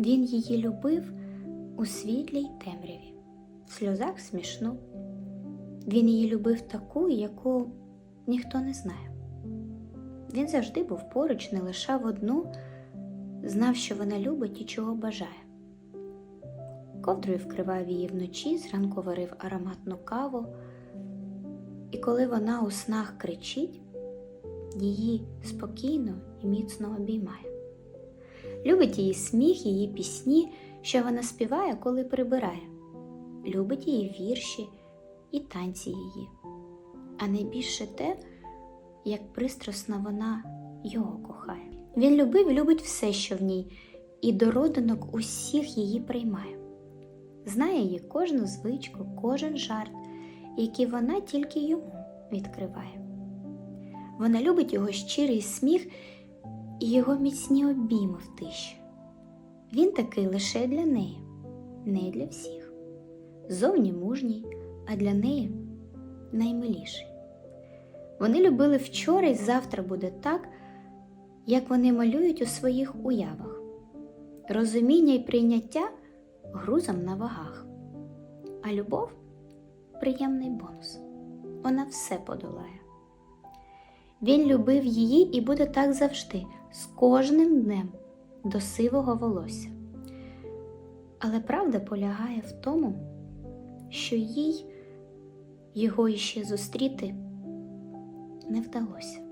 Він її любив у світлій темряві, в сльозах смішну. Він її любив таку, яку ніхто не знає. Він завжди був поруч, не лишав одну, знав, що вона любить і чого бажає. Ковдрою вкривав її вночі, зранку варив ароматну каву, і коли вона у снах кричить, її спокійно і міцно обіймає. Любить її сміх, її пісні, що вона співає, коли прибирає. Любить її вірші і танці її. А найбільше те, як пристрасно вона його кохає. Він любив і любить все, що в ній, і до родинок усіх її приймає. Знає її кожну звичку, кожен жарт, який вона тільки йому відкриває. Вона любить його щирий сміх і його міцні обійми в тиші. Він такий лише для неї, не для всіх. Зовні мужній, а для неї наймиліший. Вони любили вчора і завтра буде так, як вони малюють у своїх уявах. Розуміння і прийняття грузом на вагах, а любов приємний бонус. Вона все подолає. Він любив її і буде так завжди, з кожним днем до сивого волосся. Але правда полягає в тому, що їй його іще зустріти не вдалося.